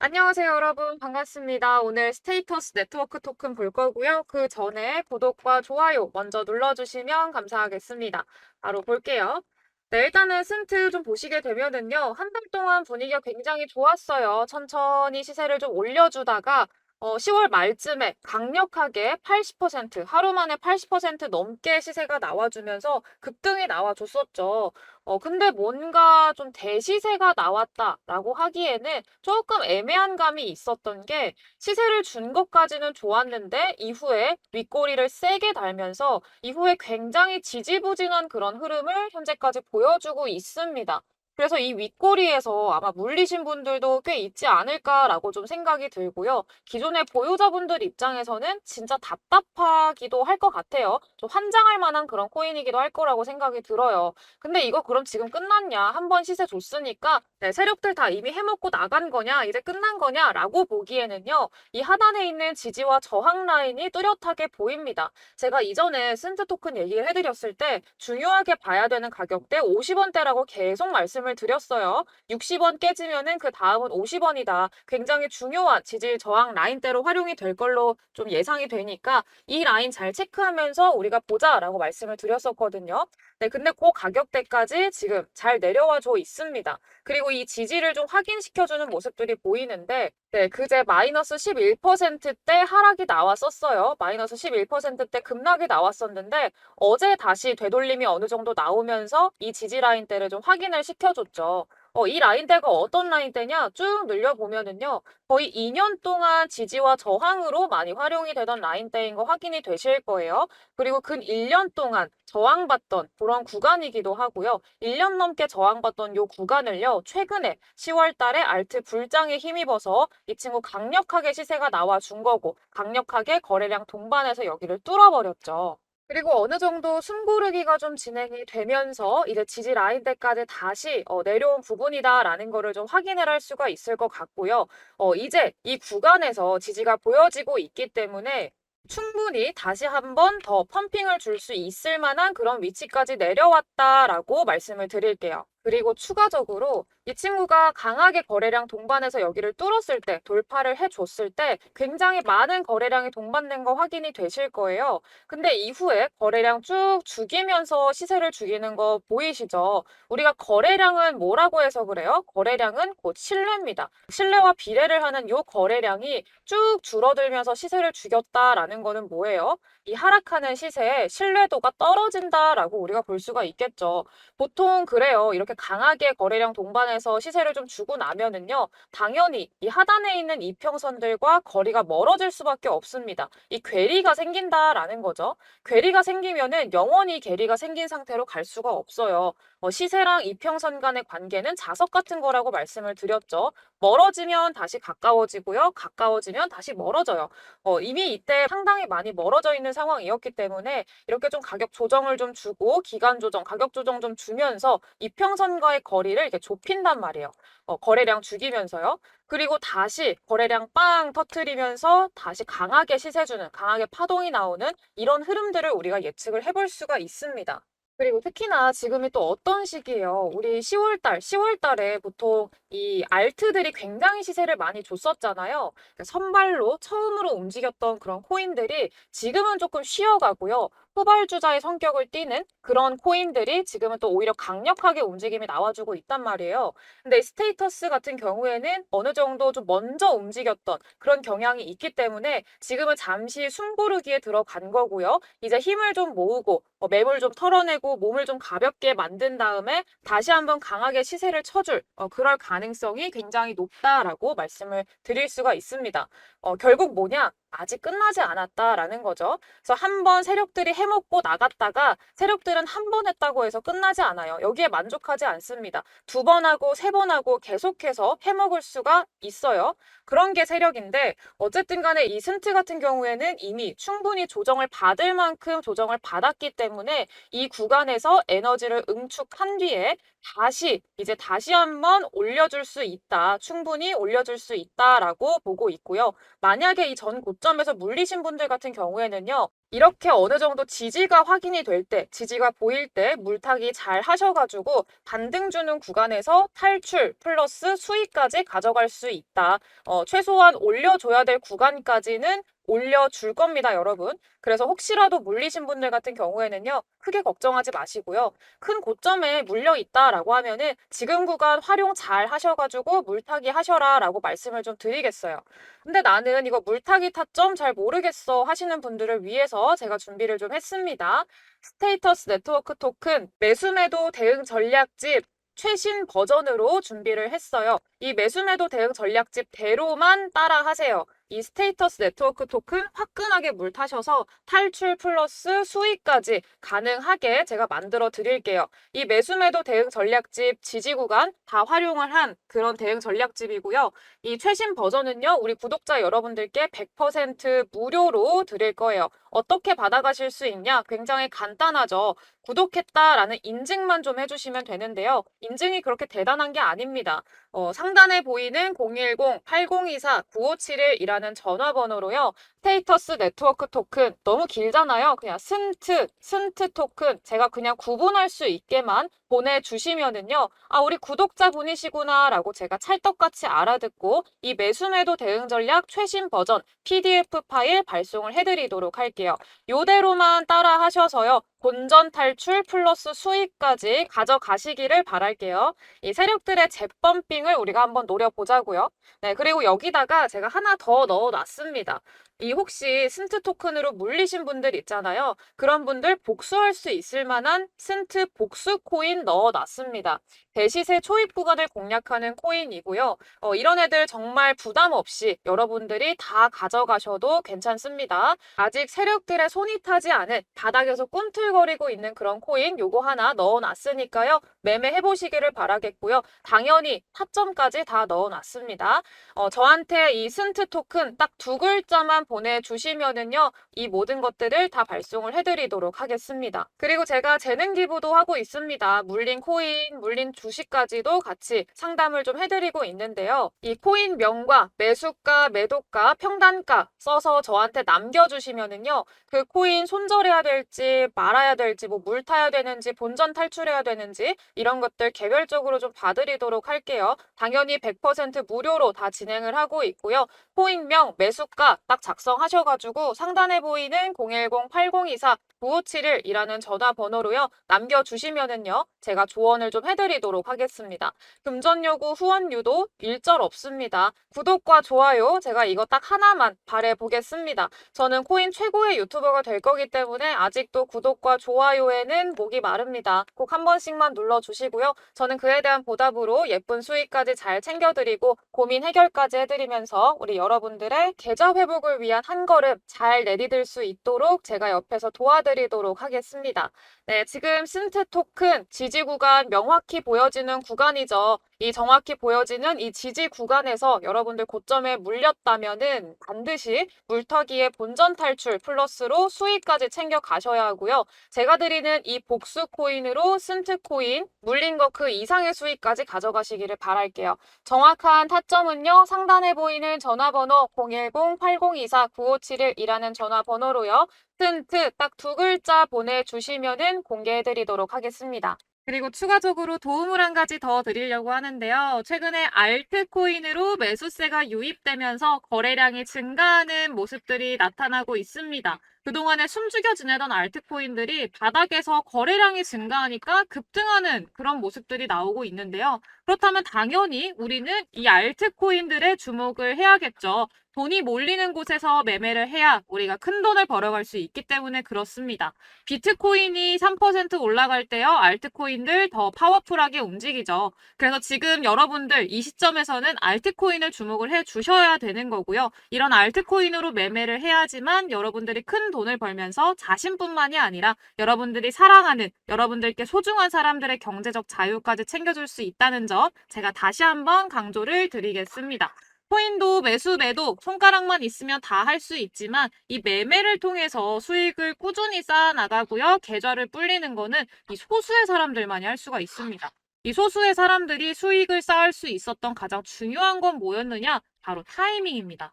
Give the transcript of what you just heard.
안녕하세요, 여러분. 반갑습니다. 오늘 스테이터스 네트워크 토큰 볼 거고요. 그 전에 구독과 좋아요 먼저 눌러주시면 감사하겠습니다. 바로 볼게요. 네, 일단은 승트 좀 보시게 되면은요. 한 달 동안 분위기가 굉장히 좋았어요. 천천히 시세를 좀 올려주다가 어, 10월 말쯤에 강력하게 80%, 하루 만에 80% 넘게 시세가 나와주면서 급등이 나와줬었죠. 어, 근데 뭔가 좀 대시세가 나왔다라고 하기에는 조금 애매한 감이 있었던 게 시세를 준 것까지는 좋았는데 이후에 윗꼬리를 세게 달면서 이후에 굉장히 지지부진한 그런 흐름을 현재까지 보여주고 있습니다. 그래서 이 윗꼬리에서 아마 물리신 분들도 꽤 있지 않을까라고 좀 생각이 들고요. 기존의 보유자분들 입장에서는 진짜 답답하기도 할 것 같아요. 좀 환장할 만한 그런 코인이기도 할 거라고 생각이 들어요. 근데 이거 그럼 지금 끝났냐? 한 번 시세 줬으니까 네, 세력들 다 이미 해먹고 나간 거냐? 이제 끝난 거냐?라고 보기에는요. 이 하단에 있는 지지와 저항 라인이 뚜렷하게 보입니다. 제가 이전에 쓴트 토큰 얘기를 해드렸을 때 중요하게 봐야 되는 가격대 50원대라고 계속 말씀을 드렸어요. 60원 깨지면은 그 다음은 50원이다. 굉장히 중요한 지지 저항 라인대로 활용이 될 걸로 좀 예상이 되니까 이 라인 잘 체크하면서 우리가 보자라고 말씀을 드렸었거든요. 네, 근데 그 가격대까지 지금 잘 내려와 줘 있습니다. 그리고 이 지지를 좀 확인시켜주는 모습들이 보이는데, 네, 그제 마이너스 11%대 하락이 나왔었어요. 마이너스 11%대 급락이 나왔었는데, 어제 다시 되돌림이 어느 정도 나오면서 이 지지 라인대를 좀 확인을 시켜줬죠. 어, 이 라인대가 어떤 라인대냐? 쭉 늘려보면은요. 거의 2년 동안 지지와 저항으로 많이 활용이 되던 라인대인 거 확인이 되실 거예요. 그리고 근 1년 동안 저항받던 그런 구간이기도 하고요. 1년 넘게 저항받던 요 구간을요. 최근에 10월 달에 알트 불장에 힘입어서 이 친구 강력하게 시세가 나와 준 거고 강력하게 거래량 동반해서 여기를 뚫어버렸죠. 그리고 어느 정도 숨고르기가 좀 진행이 되면서 이제 지지 라인대까지 다시 어, 내려온 부분이다라는 거를 좀 확인을 할 수가 있을 것 같고요. 어, 이제 이 구간에서 지지가 보여지고 있기 때문에 충분히 다시 한번 더 펌핑을 줄 수 있을 만한 그런 위치까지 내려왔다라고 말씀을 드릴게요. 그리고 추가적으로 이 친구가 강하게 거래량 동반해서 여기를 뚫었을 때, 돌파를 해줬을 때 굉장히 많은 거래량이 동반된 거 확인이 되실 거예요. 근데 이후에 거래량 쭉 죽이면서 시세를 죽이는 거 보이시죠? 우리가 거래량은 뭐라고 해서 그래요? 거래량은 곧 신뢰입니다. 신뢰와 비례를 하는 요 거래량이 쭉 줄어들면서 시세를 죽였다라는 거는 뭐예요? 이 하락하는 시세에 신뢰도가 떨어진다라고 우리가 볼 수가 있겠죠. 보통 그래요. 이렇게 강하게 거래량 동반해서 시세를 좀 주고 나면은요. 당연히 이 하단에 있는 이평선들과 거리가 멀어질 수밖에 없습니다. 이 괴리가 생긴다라는 거죠. 괴리가 생기면은 영원히 괴리가 생긴 상태로 갈 수가 없어요. 어, 시세랑 이평선 간의 관계는 자석 같은 거라고 말씀을 드렸죠. 멀어지면 다시 가까워지고요. 가까워지면 다시 멀어져요. 어, 이미 이때 상당히 많이 멀어져 있는 상황이었기 때문에 이렇게 좀 가격 조정을 좀 주고 기간 조정, 가격 조정 좀 주면서 이평선과의 거리를 이렇게 좁힌단 말이에요. 어, 거래량 죽이면서요. 그리고 다시 거래량 빵 터트리면서 다시 강하게 시세 주는, 강하게 파동이 나오는 이런 흐름들을 우리가 예측을 해볼 수가 있습니다. 그리고 특히나 지금이 또 어떤 시기예요? 우리 10월 달, 10월 달에 보통 이 알트들이 굉장히 시세를 많이 줬었잖아요. 그러니까 선발로 처음으로 움직였던 그런 코인들이 지금은 조금 쉬어가고요. 후발주자의 성격을 띠는 그런 코인들이 지금은 또 오히려 강력하게 움직임이 나와주고 있단 말이에요. 근데 스테이터스 같은 경우에는 어느 정도 좀 먼저 움직였던 그런 경향이 있기 때문에 지금은 잠시 숨고르기에 들어간 거고요. 이제 힘을 좀 모으고 어, 매물 좀 털어내고 몸을 좀 가볍게 만든 다음에 다시 한번 강하게 시세를 쳐줄 어, 그럴 가능성이 굉장히 높다라고 말씀을 드릴 수가 있습니다. 어, 결국 뭐냐? 아직 끝나지 않았다라는 거죠. 그래서 한 번 세력들이 해먹고 나갔다가 세력들은 한 번 했다고 해서 끝나지 않아요. 여기에 만족하지 않습니다. 두 번 하고 세 번 하고 계속해서 해먹을 수가 있어요. 그런 게 세력인데 어쨌든 간에 이 스ን트 같은 경우에는 이미 충분히 조정을 받을 만큼 조정을 받았기 때문에 이 구간에서 에너지를 응축한 뒤에 다시 이제 다시 한번 올려줄 수 있다. 충분히 올려줄 수 있다라고 보고 있고요. 만약에 이 전 고점에서 물리신 분들 같은 경우에는요. 이렇게 어느 정도 지지가 확인이 될 때, 지지가 보일 때 물타기 잘 하셔가지고 반등 주는 구간에서 탈출 플러스 수익까지 가져갈 수 있다. 어, 최소한 올려줘야 될 구간까지는 올려줄 겁니다, 여러분. 그래서 혹시라도 물리신 분들 같은 경우에는요, 크게 걱정하지 마시고요. 큰 고점에 물려 있다라고 하면은 지금 구간 활용 잘 하셔가지고 물타기 하셔라라고 말씀을 좀 드리겠어요. 근데 나는 이거 물타기 타점 잘 모르겠어 하시는 분들을 위해서 제가 준비를 좀 했습니다. 스테이터스 네트워크 토큰 매수매도 대응 전략집 최신 버전으로 준비를 했어요. 이 매수매도 대응 전략집대로만 따라 하세요. 이 스테이터스 네트워크 토큰 화끈하게 물 타셔서 탈출 플러스 수익까지 가능하게 제가 만들어 드릴게요. 이 매수매도 대응 전략집 지지 구간 다 활용을 한 그런 대응 전략집이고요. 이 최신 버전은요, 우리 구독자 여러분들께 100% 무료로 드릴 거예요. 어떻게 받아가실 수 있냐? 굉장히 간단하죠. 구독했다라는 인증만 좀 해주시면 되는데요. 인증이 그렇게 대단한 게 아닙니다. 어, 상단에 보이는 010-8024-9571이라는 전화번호로요. 스테이터스 네트워크 토큰 너무 길잖아요. 그냥 스트, 스트 토큰 제가 그냥 구분할 수 있게만 보내주시면은요. 아, 우리 구독자분이시구나 라고 제가 찰떡같이 알아듣고 이 매수매도 대응 전략 최신 버전 PDF 파일 발송을 해드리도록 할게요. 요대로만 따라 하셔서요. 본전 탈출 플러스 수익까지 가져가시기를 바랄게요. 이 세력들의 재펌핑을 우리가 한번 노려보자고요. 네, 그리고 여기다가 제가 하나 더 넣어놨습니다. 이 혹시 스트 토큰으로 물리신 분들 있잖아요. 그런 분들 복수할 수 있을 만한 스트 복수 코인 넣어놨습니다. 대시세 초입 구간을 공략하는 코인이고요. 어, 이런 애들 정말 부담 없이 여러분들이 다 가져가셔도 괜찮습니다. 아직 세력들의 손이 타지 않은 바닥에서 꿈틀거리고 있는 그런 코인 요거 하나 넣어놨으니까요. 매매해 보시기를 바라겠고요. 당연히 타점까지 다 넣어놨습니다. 어, 저한테 이 스트 토큰 딱 두 글자만 보내주시면은요, 이 모든 것들을 다 발송을 해드리도록 하겠습니다. 그리고 제가 재능 기부도 하고 있습니다. 물린 코인, 물린 주식까지도 같이 상담을 좀 해드리고 있는데요. 이 코인 명과 매수가, 매도가, 평단가 써서 저한테 남겨주시면은요, 그 코인 손절해야 될지 말아야 될지, 뭐 물 타야 되는지, 본전 탈출해야 되는지 이런 것들 개별적으로 좀 봐드리도록 할게요. 당연히 100% 무료로 다 진행을 하고 있고요. 코인명, 매수가 딱 작 성하셔가지고 상단에 보이는 010-8024-9571이라는 전화번호로요. 남겨주시면은요. 제가 조언을 좀 해드리도록 하겠습니다. 금전요구 후원 유도 일절 없습니다. 구독과 좋아요 제가 이거 딱 하나만 바래보겠습니다. 저는 코인 최고의 유튜버가 될 거기 때문에 아직도 구독과 좋아요에는 목이 마릅니다. 꼭 한 번씩만 눌러주시고요. 저는 그에 대한 보답으로 예쁜 수익까지 잘 챙겨드리고 고민 해결까지 해드리면서 우리 여러분들의 계좌 회복을 위한 한 걸음 잘 내디딜 수 있도록 제가 옆에서 도와드리도록 하겠습니다. 네, 지금 신트 토큰 지지 구간 명확히 보여지는 구간이죠. 이 정확히 보여지는 이 지지 구간에서 여러분들 고점에 물렸다면은 반드시 물터기의 본전 탈출 플러스로 수익까지 챙겨 가셔야 하고요. 제가 드리는 이 복수 코인으로 스트 코인 물린 거 그 이상의 수익까지 가져가시기를 바랄게요. 정확한 타점은요. 상단에 보이는 전화번호 010-8024-9571이라는 전화번호로요. 스트 딱 두 글자 보내주시면은 공개해드리도록 하겠습니다. 그리고 추가적으로 도움을 한 가지 더 드리려고 하는데요. 최근에 알트코인으로 매수세가 유입되면서 거래량이 증가하는 모습들이 나타나고 있습니다. 그동안에 숨죽여 지내던 알트코인들이 바닥에서 거래량이 증가하니까 급등하는 그런 모습들이 나오고 있는데요. 그렇다면 당연히 우리는 이 알트코인들의 주목을 해야겠죠. 돈이 몰리는 곳에서 매매를 해야 우리가 큰 돈을 벌어갈 수 있기 때문에 그렇습니다. 비트코인이 3% 올라갈 때요, 알트코인들 더 파워풀하게 움직이죠. 그래서 지금 여러분들 이 시점에서는 알트코인을 주목을 해 주셔야 되는 거고요. 이런 알트코인으로 매매를 해야지만 여러분들이 큰 돈을 벌면서 자신뿐만이 아니라 여러분들이 사랑하는 여러분들께 소중한 사람들의 경제적 자유까지 챙겨줄 수 있다는 점 제가 다시 한번 강조를 드리겠습니다. 코인도 매수, 매도, 손가락만 있으면 다 할 수 있지만 이 매매를 통해서 수익을 꾸준히 쌓아 나가고요. 계좌를 불리는 거는 이 소수의 사람들만이 할 수가 있습니다. 이 소수의 사람들이 수익을 쌓을 수 있었던 가장 중요한 건 뭐였느냐? 바로 타이밍입니다.